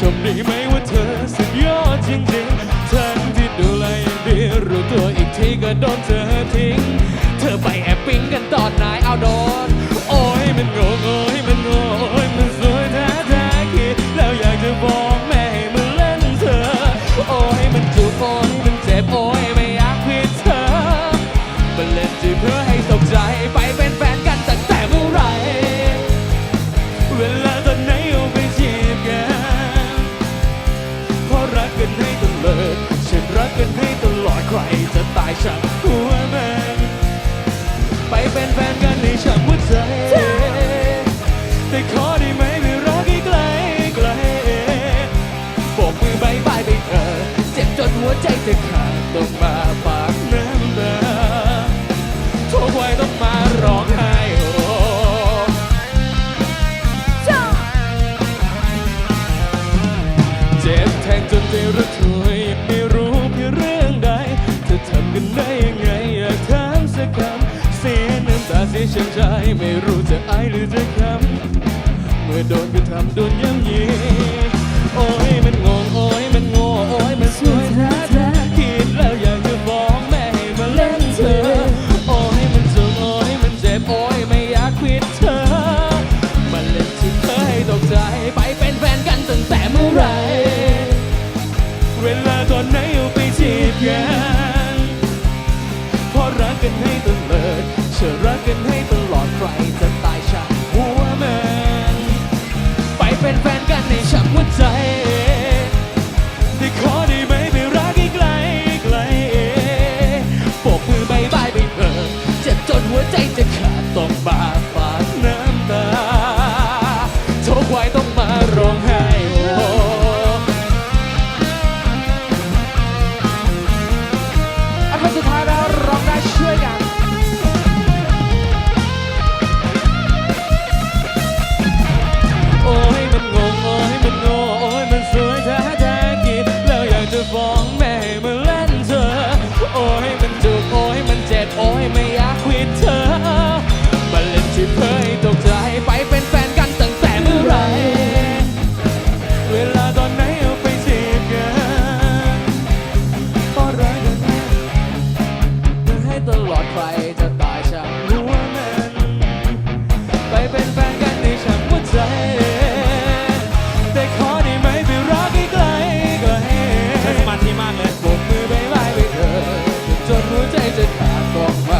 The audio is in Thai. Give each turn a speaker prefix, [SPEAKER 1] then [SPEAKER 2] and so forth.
[SPEAKER 1] ชมดีไหมว่าเธอสุดยอดจริงๆทั้งที่ดูแลอย่างดีรู้ตัวอีกทีก็โดนเธอทิ้ง เธอไปแอบปิ้งกันตอนไหนเอาโดน โอ้ยมันโง่โอ้ย เพราะรักกันให้ตลอดฉันรักกันให้ตลอดใครจะตายฉันหัวแมงไปเป็นแฟนกันในฉันหัวใจ แต่ขอได้ไหมไม่รักอีกไกลไกลบอกมือบายบายไปเถอะเจ็บจนหัวใจจะขาดต้องมา ใจระทวยยังไม่รู้เพียงเรื่องใดเธอทำกันได้ยังไงอยากถามสักคำเสียน้ำตาเสียชื่อใจไม่รู้จะอายหรือจะคำเมื่อโดนกระทำโดนย่ำยีโอ้ยมันงงโอ้ยมันโง่โอ้ยมันสวยแท้แท้ จะรักกันให้ตลอดใครจะตายฉัาหัวแมันไปเป็นแฟนกันในฉับหัวใจได้ขอได้ไหมไปรักไกลไกลปกมือบายบายไปเถอะจะจนหัวใจจะขาดต้องบาด 不再วใจ